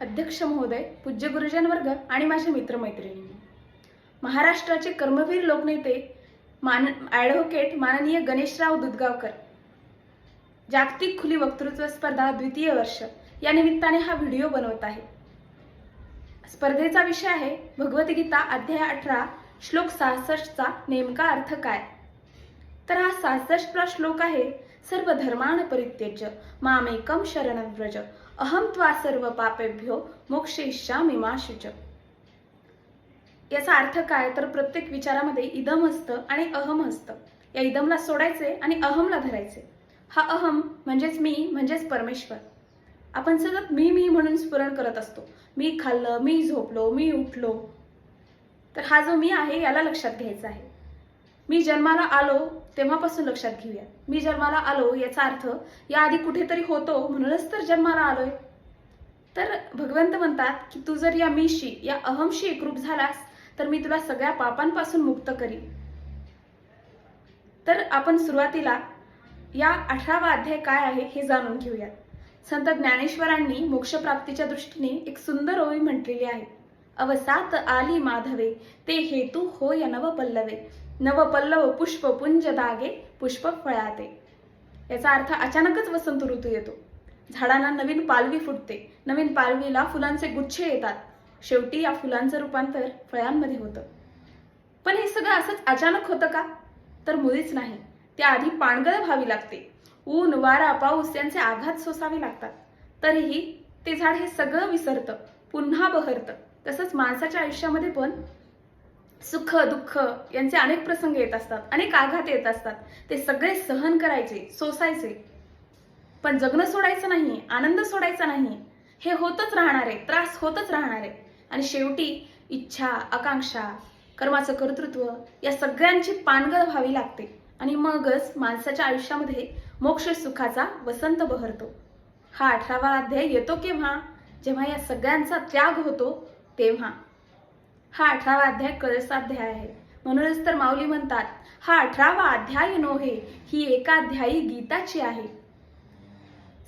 अध्यक्ष महोदय पूज्य गुरुजन वर्ग आणि माझे मित्रमैत्रिणी महाराष्ट्राचे कर्मवीर लोकनेते मान ॲडव्होकेट माननीय गणेशराव दुधगावकर. जागतिक खुली वक्तृत्व स्पर्धा द्वितीय वर्ष या निमित्ताने हा व्हिडिओ बनवत आहे. स्पर्धेचा विषय आहे भगवद्गीता अध्याय अठरा श्लोक सहासष्टचा नेमका अर्थ काय? तर हा सहासष्टचा श्लोक आहे सर्व धर्माण परित्यज्य। मामेकम शरण व्रज। अहम त्वा सर्व पापेभ्यो मोक्षयिष्यामि मा शुच। याचा अर्थ काय? तर प्रत्येक विचारामध्ये इदम असतं आणि अहम असतं। या इदमला सोडायचे आणि अहमला धरायचे। हा अहम म्हणजेच मी म्हणजेच परमेश्वर। आपण सतत मी मी म्हणून स्फुरण करत असतो। मी खाल्लं मी झोपलो मी उठलो। तर हा जो मी आहे याला लक्षात घ्यायचा आहे। मी जन्माला आलो तेव्हापासून लक्षात घेऊया. मी जन्माला आलो याचा अर्थ याआधी कुठेतरी होतो म्हणूनच तर जन्माला आलोय. तर भगवंत म्हणतात की तू जर या मीशी या अहमशी एकरूप झालास तर मी तुला सगळ्या पापांपासून मुक्त करीन. तर आपण सुरुवातीला या अठरावा अध्याय काय आहे हे जाणून घेऊयात. संत ज्ञानेश्वरांनी मोक्षप्राप्तीच्या दृष्टीने एक सुंदर ओवी म्हटलेली आहे. अवसात आली माधवे ते हेतू होय नवपल्लवे नवपल्लव पुष्प पुंज दागे पुष्प फळाते याचा अर्थ अचानकच वसंत ऋतू येतो. झाडांना नवीन पालवी फुटते. नवीन पालवीला फुलांचे गुच्छे येतात. शेवटी या फुलांचं रूपांतर फळांमध्ये होतं. पण हे सगळं असंच अचानक होतं का? तर मुळीच नाही. त्याआधी पाणगळ व्हावी लागते. ऊन वारा पाऊस यांचे आघात सोसावे लागतात. तरीही ते झाड हे सगळं विसरतं. पुन्हा बहरतं. तसंच माणसाच्या आयुष्यामध्ये पण सुख दुःख यांचे अनेक प्रसंग येत असतात अनेक आघात येत असतात. ते सगळे सहन करायचे सोसायचे. पण जगणं सोडायचं नाही आनंद सोडायचा नाही. हे होतच राहणार आहे त्रास होतच राहणार. आहे आणि शेवटी इच्छा आकांक्षा कर्माचं कर्तृत्व या सगळ्यांची पानगळ व्हावी लागते. आणि मगच माणसाच्या आयुष्यामध्ये मोक्ष सुखाचा वसंत बहरतो. हा अठरावा अध्याय येतो केव्हा? जेव्हा या सगळ्यांचा त्याग होतो तेव्हा. हा अठरावा अध्याय कळसाध्याय आहे. म्हणूनच तर माऊली म्हणतात हा अठरावा अध्याय नोहे ही एकाध्यायी गीताची आहे.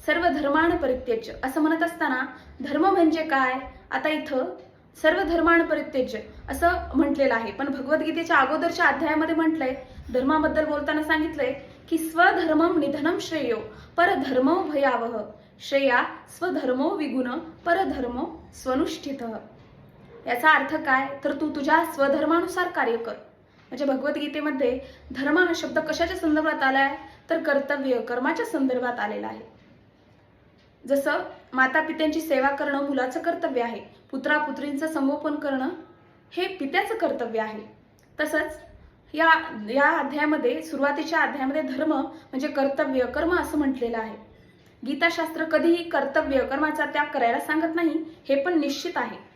सर्व धर्माण परित्यज्य असं म्हणत असताना धर्म म्हणजे काय? आता इथं सर्व धर्माण परित्यज्य असं म्हटलेलं आहे. पण भगवद्गीतेच्या अगोदरच्या अध्यायामध्ये म्हटलंय धर्माबद्दल बोलताना सांगितलंय की स्वधर्मम निधनम श्रेयो परधर्मो भयावह. श्रेया स्वधर्मो विगुण परधर्मो स्वनुष्ठित. याचा अर्थ काय? तर तू तुझ्या स्वधर्मानुसार कार्य कर. म्हणजे भगवद्गीतेमध्ये धर्म हा शब्द कशाच्या संदर्भात आला आहे तर कर्तव्य कर्माच्या संदर्भात आलेला आहे. जसं माता पित्यांची सेवा करणं मुलाचं कर्तव्य आहे पुत्रा पुत्रींचं संगोपन करणं हे पित्याचं कर्तव्य आहे. तसंच या या अध्यायामध्ये सुरुवातीच्या अध्यायामध्ये धर्म म्हणजे कर्तव्य कर्म असं म्हटलेलं आहे. गीताशास्त्र कधीही कर्तव्य कर्माचा त्याग करायला सांगत नाही हे पण निश्चित आहे.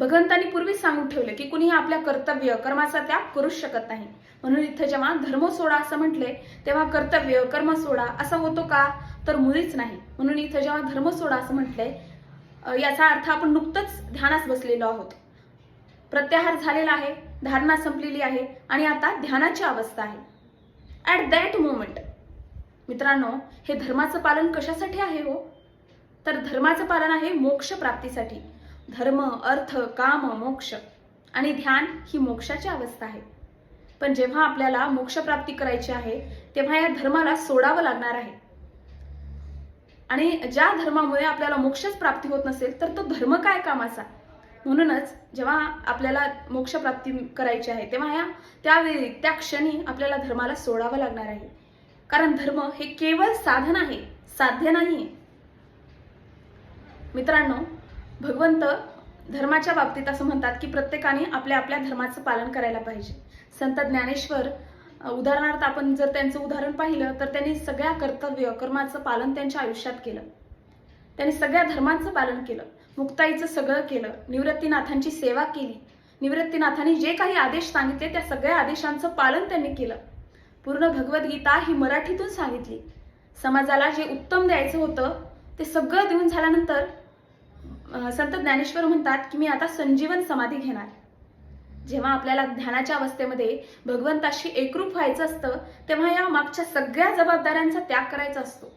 भगवंतांनी पूर्वीच सांगून ठेवले की कुणीही आपल्या कर्तव्य कर्माचा त्याग करूच शकत नाही. म्हणून इथं जेव्हा धर्म सोडा असं म्हटले तेव्हा कर्तव्य कर्म सोडा असा होतो का? तर मुळीच नाही. म्हणून इथं जेव्हा धर्म सोडा असं म्हटलंय याचा अर्थ आपण नुकतंच ध्यानास बसलेलो आहोत. प्रत्याहार झालेला आहे धारणा संपलेली आहे आणि आता ध्यानाची अवस्था आहे. ॲट दॅट मोमेंट मित्रांनो हे धर्माचं पालन कशासाठी आहे हो? तर धर्माचं पालन आहे मोक्ष प्राप्तीसाठी. धर्म अर्थ काम मोक्ष. आणि ध्यान ही मोक्षाची अवस्था आहे. पण जेव्हा आपल्याला मोक्षप्राप्ती करायची आहे तेव्हा या धर्माला सोडावं लागणार आहे. आणि ज्या धर्मामुळे आपल्याला मोक्षच प्राप्ती होत नसेल तर तो धर्म काय कामाचा? म्हणूनच जेव्हा आपल्याला मोक्षप्राप्ती करायची आहे तेव्हा या त्यावेळी त्या क्षणी आपल्याला धर्माला सोडावं लागणार आहे. कारण धर्म हे केवळ साधन आहे साध्य नाही मित्रांनो भगवंत धर्माच्या बाबतीत असं म्हणतात की प्रत्येकाने आपल्या आपल्या धर्माचं पालन करायला पाहिजे. संत ज्ञानेश्वर उदाहरणार्थ आपण जर त्यांचं उदाहरण पाहिलं तर त्यांनी सगळ्या कर्तव्य कर्माचं पालन त्यांच्या आयुष्यात केलं. त्यांनी सगळ्या धर्मांचं पालन केलं. मुक्ताईचं सगळं केलं. निवृत्तीनाथांची सेवा केली. निवृत्तीनाथांनी जे काही आदेश सांगितले त्या सगळ्या आदेशांचं पालन त्यांनी केलं. पूर्ण भगवद्गीता ही मराठीतून सांगितली. समाजाला जे उत्तम द्यायचं होतं ते सगळं देऊन झाल्यानंतर संत ज्ञानेश्वर म्हणतात की मी आता संजीवन समाधी घेणार. जेव्हा आपल्याला ध्यानाच्या अवस्थेमध्ये भगवंताशी एकरूप व्हायचं असतं तेव्हा या मागच्या सगळ्या जबाबदाऱ्यांचा त्याग करायचा असतो.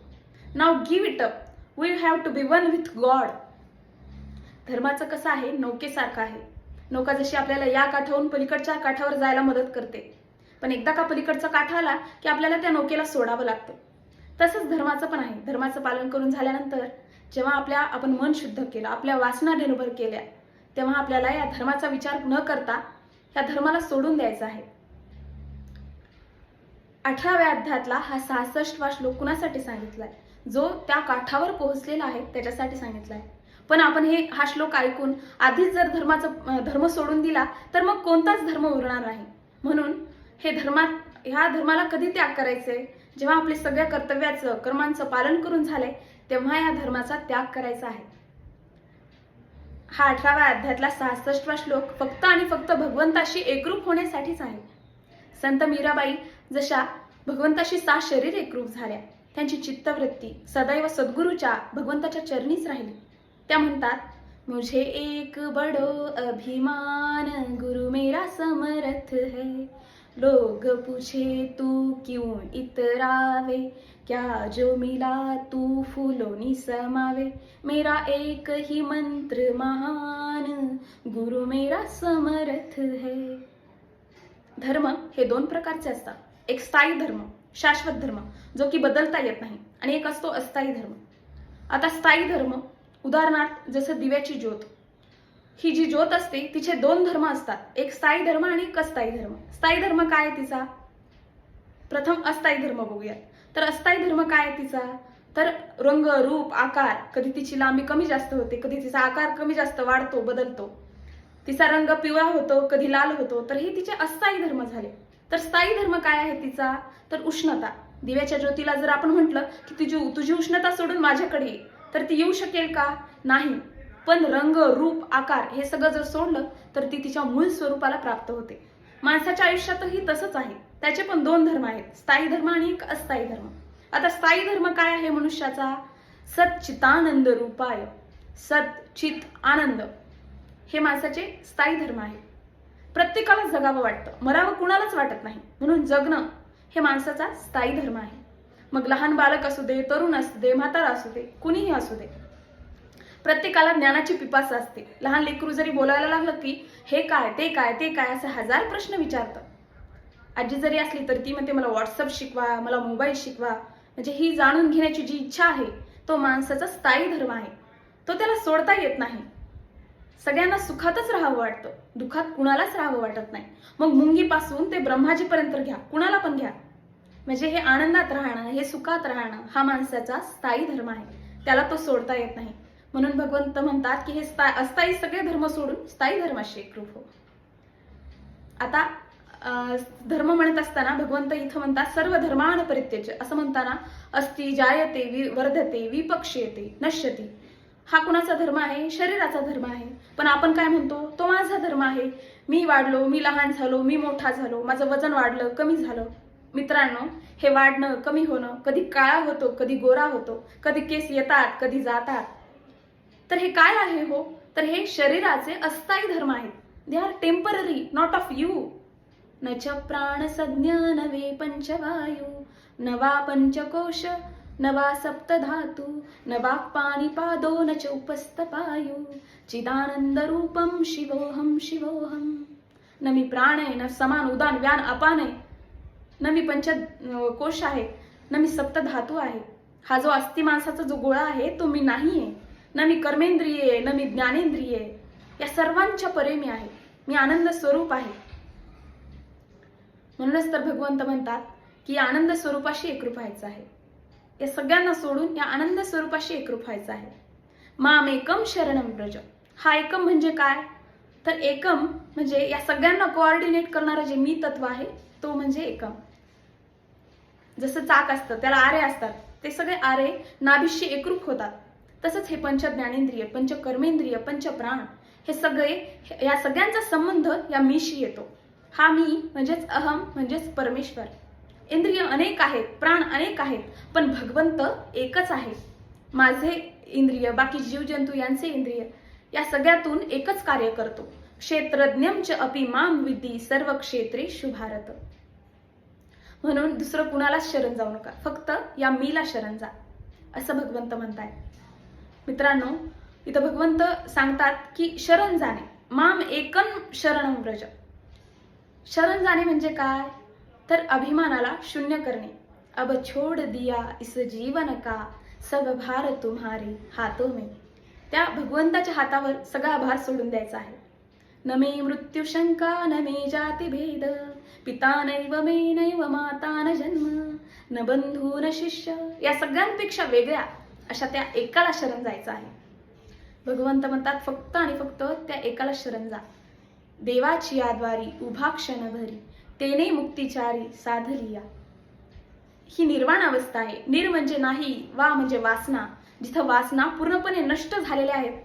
Now give it up we have to be one with God धर्माचं कसं आहे? नौकेसारखं आहे. नौका जशी आपल्याला या काठावरून पलीकडच्या काठावर जायला मदत करते. पण एकदा का पलीकडचा काठ आला की आपल्याला त्या नौकेला सोडावं लागतं. तसंच धर्माचं पण आहे. धर्माचं पालन करून झाल्यानंतर जेव्हा आपल्या आपण मन शुद्ध केलं आपल्या वासना निर्भर केल्या तेव्हा आपल्याला या धर्माचा विचार न करता या धर्माला सोडून द्यायचा आहे. अठराव्या अध्यातला हा सहासष्टवा श्लोक कुणासाठी सांगितलाय? जो त्या काठावर पोहोचलेला आहे त्याच्यासाठी सांगितलाय. पण आपण हे हा श्लोक ऐकून आधीच जर धर्माचा धर्म सोडून दिला तर मग कोणताच धर्म उरणार नाही. म्हणून हे धर्मात ह्या धर्माला कधी त्याग करायचे? जेव्हा आपले सगळ्या कर्तव्याचं कर्मांचं पालन करून झाले तेव्हा या धर्माचा त्याग करायचा आहे. हा अठराव्या अध्यायातला सहासष्टवा श्लोक फक्त आणि फक्त भगवंताशी एकरूप होण्यासाठीच आहे. संत मीराबाई जशा भगवंताशी सा शरीर एकरूप झाल्या त्यांची चित्तवृत्ती सदैव सद्गुरूच्या भगवंताच्या चरणीच राहिली. त्या म्हणतात मुझे एक बडो अभिमान गुरु मेरा समर्थ है. लोग पूछे तू क्यों इतरावे? क्या जो मिला तू फूलोनी समावे मेरा एक ही मंत्र महान गुरु मेरा समर्थ है। धर्म हे दोन प्रकारचे असतात. एक स्थायी धर्म शाश्वत धर्म जो की बदलता येत नाही आणि एक असतो अस्थायी धर्म. आता स्थायी धर्म उदाहरणार्थ जसं दिव्याची ज्योत ही जी ज्योत असते तिचे दोन धर्म असतात. एक स्थायी धर्म आणि एक अस्थायी धर्म. स्थायी धर्म काय आहे तिचा? प्रथम अस्थायी धर्म बघूया तर अस्थायी धर्म काय आहे तिचा? तर रंग रूप आकार कधी तिची लांबी कमी जास्त होते कधी तिचा आकार कमी जास्त वाढतो बदलतो. तिचा रंग पिवळा होतो कधी लाल होतो तर हे तिचे अस्थायी धर्म झाले. तर स्थायी धर्म काय आहे तिचा? तर उष्णता. दिव्याच्या ज्योतीला जर आपण म्हटलं की तुझी तुझी उष्णता सोडून माझ्याकडे तर ती येऊ शकेल का? नाही. पण रंग रूप आकार हे सगळं जर सोडलं तर ती तिच्या मूळ स्वरूपाला प्राप्त होते. माणसाच्या आयुष्यातही तसंच आहे. त्याचे पण दोन धर्म आहेत. स्थायी धर्म आणि एक अस्थायी धर्म. आता स्थायी धर्म काय आहे मनुष्याचा? सच्चितानंद रूपाय. सच्चित आनंद. हे माणसाचे स्थायी धर्म आहे. प्रत्येकाला जगावं वाटतं. मरावं कुणालाच वाटत नाही. म्हणून जगणं हे माणसाचा स्थायी धर्म आहे. मग लहान बालक असू दे तरुण असू दे म्हातारा असू दे कुणीही असू दे प्रत्येकाला ज्ञानाची पिपास असते. लहान लेकरू जरी बोलायला लागलं की हे काय ते काय ते काय? असे हजार प्रश्न विचारतं आजी जरी असली तर ती म्हणते मला व्हॉट्सअप शिकवा मला मोबाईल शिकवा. म्हणजे ही जाणून घेण्याची जी इच्छा आहे तो माणसाचा स्थायी धर्म आहे. तो त्याला सोडता येत नाही. सगळ्यांना सुखातच राहावं वाटतं. दुःखात कुणालाच राहावं वाटत नाही. मग मुंगीपासून ते ब्रह्माजीपर्यंत घ्या. कुणाला पण घ्या. म्हणजे हे आनंदात राहणं हे सुखात राहणं हा माणसाचा स्थायी धर्म आहे. त्याला तो सोडता येत नाही. म्हणून भगवंत म्हणतात की हे अस्थायी सगळे धर्म सोडून स्थायी धर्माशी एकरूप हो. आता धर्म म्हणत असताना भगवंत इथं म्हणतात सर्व धर्मान परित्यज असं म्हणताना अस्ति जायते वि वर्धते विपक्षयते नश्यती. हा कुणाचा धर्म आहे? शरीराचा धर्म आहे. पण आपण काय म्हणतो? तो माझा धर्म आहे. मी वाढलो मी लहान झालो मी मोठा झालो माझं वजन वाढलं कमी झालं. मित्रांनो हे वाढणं कमी होणं कधी काळा होतो कधी गोरा होतो कधी केस येतात कधी जातात. तर हे काय आहे हो? तर हे शरीराचे अस्थायी धर्म आहेत. They are temporary not of you न च प्राणसज्ञ नवे पंचवायू नवा पंचकोश नवा सप्तधातू न वाक्पाणिपादो न च उपस्तपायू चिदानंद रूपम शिवोहम शिवोहम न मी प्राण आहे न समान उदान व्यान अपान आहे. न मी पंच कोश आहे न मी सप्तधातू आहे. हा जो अस्थि माणसाचा जो गोळा आहे तो मी नाही आहे. न मी कर्मेंद्रिय आहे न मी ज्ञानेंद्रिय आहे या सर्वांच्या परे मी आहे. मी आनंद स्वरूप आहे. म्हणूनच तर भगवंत म्हणतात की या आनंद स्वरूपाशी एकरूप व्हायचं आहे. या सगळ्यांना सोडून या आनंद स्वरूपाशी एकरूप व्हायचं आहे. माम एकम शरणम ब्रज. हा एकम म्हणजे काय? तर एकम म्हणजे या सगळ्यांना कोऑर्डिनेट करणारं जे मी तत्व आहे तो म्हणजे एकम. जसं चाक असतं त्याला आरे असतात. ते सगळे आरे नाभिशी एकरूप होतात. तसंच हे पंच ज्ञानेंद्रिय पंच कर्मेंद्रिय पंच प्राण हे सगळे या सगळ्यांचा संबंध या मीशी येतो. हा मी म्हणजेच अहम म्हणजेच परमेश्वर. इंद्रिय अनेक आहेत प्राण अनेक आहेत पण भगवंत एकच आहे. माझे इंद्रिय बाकी जीवजंतू यांचे इंद्रिय या सगळ्यातून एकच कार्य करतो. क्षेत्रज्ञमच च अपि माम विधी सर्व क्षेत्रे शुभारत म्हणून दुसरं कुणालाच शरण जाऊ नका. फक्त या मीला शरण जा असं भगवंत म्हणताय मित्रांनो इथं भगवंत सांगतात की शरण जाणे. माम एकन शरणं व्रज. शरण जाणे म्हणजे काय? तर अभिमानाला शून्य करणे. अब छोड़ दिया इस जीवन का सब भार तुम्हारे हातो में. त्या भगवंताच्या हातावर सगळा भार सोडून द्यायचा आहे. न मे मृत्यू शंका न मे जाती भेद. पिता नैव मे नैव माता न जन्म. न बंधू न शिष्य. या सगळ्यांपेक्षा वेगळ्या अशा त्या एकाला शरण जायचं आहे. भगवंत म्हणतात फक्त आणि फक्त त्या एकाला शरण जा. देवाची याद्वारी उभा क्षण भरी तेने मुक्तिचारी साधलिया ही निर्वाण अवस्था आहे. निर म्हणजे नाही वा म्हणजे वासना जिथं वासना पूर्णपणे नष्ट झालेल्या आहेत.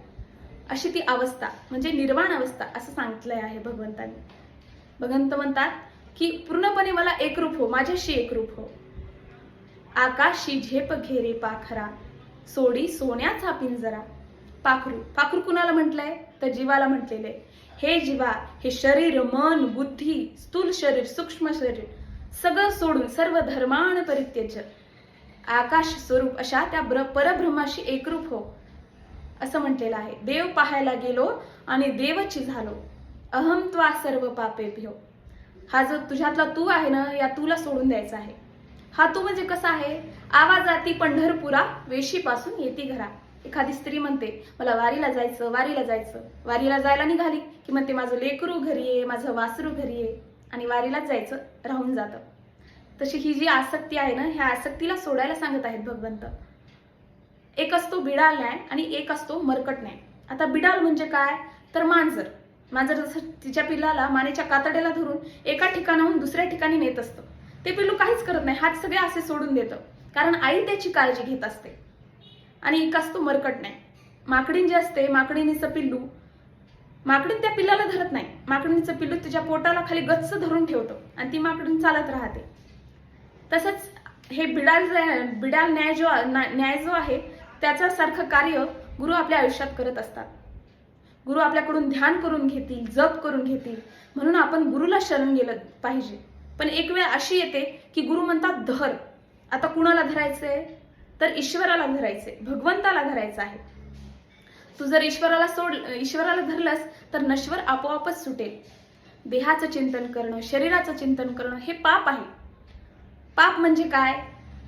अशी ती अवस्था म्हणजे निर्वाण अवस्था असं सांगितलंय आहे भगवंतांनी. भगवंत म्हणतात की पूर्णपणे मला एकरूप हो माझ्याशी एकरूप हो. आकाशी झेप घेरे पाखरा सोडी सोन्याचा पिंजरा पाखरू पाखरू कुणाला म्हटलंय? तर जीवाला म्हटलेले. हे जीवा हे शरीर मन बुद्धी स्थूल शरीर सूक्ष्म शरीर सगळं सोडून सर्व धर्मान परित्यज्य आकाश स्वरूप अशा त्या ब्र परब्रह्माशी एकरूप हो असं म्हटलेलं आहे. देव पाहायला गेलो आणि देवची झालो. अहम त्वा सर्व पापे भ्यो हा जो तुझ्यातला तू आहे ना या तुला सोडून द्यायचा आहे. हा तू म्हणजे कसा आहे? आवाजाती पंढरपुरा वेशीपासून येती घरा. एखादी स्त्री म्हणते मला वारीला जायचं वारीला जायचं. वारीला जायला निघाली की म्हणते माझं लेकरू घरी आहे माझं वासरू घरी आहे. आणि वारीलाच जायचं राहून जातं. तशी ही जी आसक्ती आहे ना ह्या आसक्तीला सोडायला सांगत आहेत भगवंत. एक असतो बिडाल न्याय आणि एक असतो मरकट न्याय. आता बिडाल म्हणजे काय? तर मांजर. मांजर जसं तिच्या पिल्लाला मानेच्या कातड्याला धरून एका ठिकाणाहून दुसऱ्या ठिकाणी नेत असतं. ते पिल्लू काहीच करत नाही. हात सगळे असे सोडून देतं. कारण आई त्याची काळजी घेत असते. आणि एकाच तो मरकट नाही. माकडीन जे असते माकडीनीचं पिल्लू माकडीन त्या पिल्लाला धरत नाही. माकडीचं पिल्लू तिच्या पोटाला खाली गच्च धरून ठेवतं आणि ती माकडून चालत राहते. तसंच हे बिडाल बिडाल न्याय जो ना- न्याय जो आहे त्याचं सारखं कार्य गुरु आपल्या आयुष्यात करत असतात. गुरु आपल्याकडून ध्यान करून घेतील जप करून घेतील. म्हणून आपण गुरुला शरण गेलं पाहिजे. पण एक वेळ अशी येते की गुरु म्हणतात धर. आता कुणाला धरायचंय? तर ईश्वराला धरायचंय. भगवंताला धरायचं आहे. तू जर ईश्वराला सोड ईश्वराला धरलंस तर नश्वर आपोआपच सुटेल. देहाचं चिंतन करणं शरीराचं चिंतन करणं हे पाप आहे. पाप म्हणजे काय?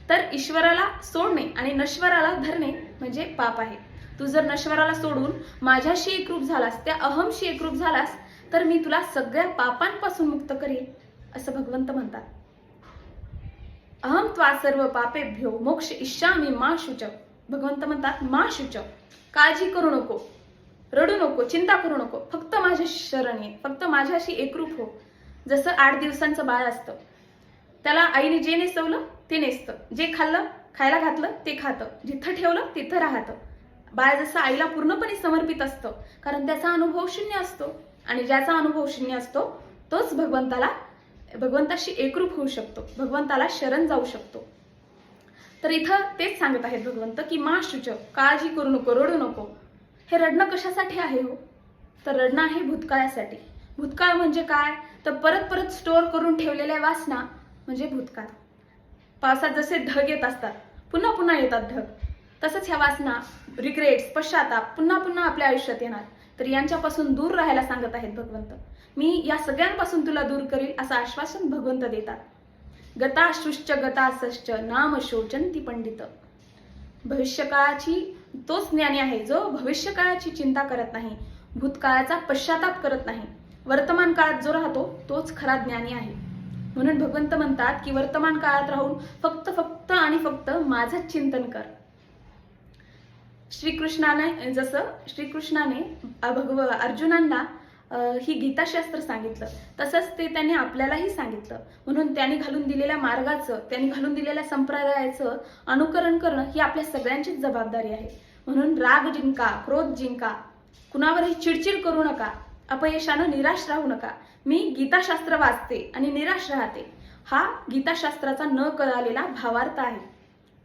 तर ईश्वराला सोडणे आणि नश्वराला धरणे म्हणजे पाप आहे. तू जर नश्वराला सोडून माझ्याशी एकरूप झालास त्या अहमशी एकरूप झालास तर मी तुला सगळ्या पापांपासून मुक्त करेन. असं भगवंत म्हणतात. अहम त्वा सर्व पापेभ्यो मोक्ष इच्छामी मा शुच. भगवंत म्हणतात मा शुच. काळजी करू नको. रडू नको चिंता करू नको. फक्त माझ्या शरण ये फक्त माझ्याशी एकरूप हो. जसं आठ दिवसांचं बाळ असतं. त्याला आईने जे नेसवलं ते नेसतं. जे खाल्लं खायला घातलं ते खातं. जिथं ठेवलं तिथं राहतं. बाळ जसं आईला पूर्णपणे समर्पित असतं. कारण त्याचा अनुभव शून्य असतो. आणि ज्याचा अनुभव शून्य असतो तोच भगवंताला भगवंताशी एकरूप होऊ शकतो. भगवंताला शरण जाऊ शकतो. तर इथं तेच सांगत आहेत भगवंत की मा शुच काळजी करू नको रडू नको. हे रडणं कशासाठी आहे हो? तर रडणं आहे भूतकाळासाठी. भूतकाळ म्हणजे काय? तर परत परत स्टोअर करून ठेवलेल्या वासना म्हणजे भूतकाळ. पावसात जसे ढग येत असतात पुन्हा पुन्हा येतात ढग. तसंच ह्या वासना रिग्रेट्स पश्चाताप पुन्हा पुन्हा आपल्या आयुष्यात येणार. तर यांच्यापासून दूर राहायला सांगत आहेत भगवंत. मी या सगळ्यांपासून तुला दूर करील असं आश्वासन भगवंत देतात. गताश्रुश्च गतासश्च नाम शोचंती पंडित. भविष्यकाळाची तोच ज्ञानी आहे जो भविष्यकाळाची चिंता करत नाही भूतकाळाचा पश्चाताप करत नाही. वर्तमान काळात जो राहतो तोच खरा ज्ञानी आहे. म्हणून भगवंत म्हणतात की वर्तमान काळात राहून फक्त फक्त आणि फक्त माझंच चिंतन कर. श्रीकृष्णाने जसं श्रीकृष्णाने भगव अर्जुनांना ही गीताशास्त्र सांगितलं. तसंच ते त्याने आपल्यालाही सांगितलं. म्हणून त्याने घालून दिलेल्या मार्गाचं त्याने घालून दिलेल्या संप्रदायाचं अनुकरण करणं ही आपल्या सगळ्यांचीच जबाबदारी आहे. म्हणून राग जिंका क्रोध जिंका कुणावरही चिडचिड करू नका अपयशानं निराश राहू नका. मी गीताशास्त्र वाचते आणि निराश राहते. हा गीताशास्त्राचा न कळालेला भावार्थ आहे.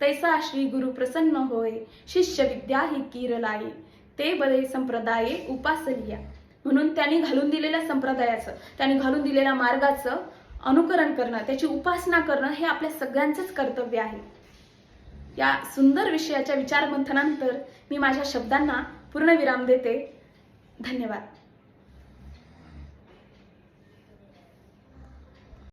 तैसा श्री गुरु प्रसन्न होय शिष्य विद्या ही कीर ते बदे संप्रदाये उपासलिया म्हणून त्यांनी घालून दिलेल्या संप्रदायाचं त्यांनी घालून दिलेल्या मार्गाचं अनुकरण करणं त्याची उपासना करणं हे आपल्या सगळ्यांचंच कर्तव्य आहे. या सुंदर विषयाच्या विचारमंथनानंतर मी माझ्या शब्दांना पूर्ण विराम देते. धन्यवाद.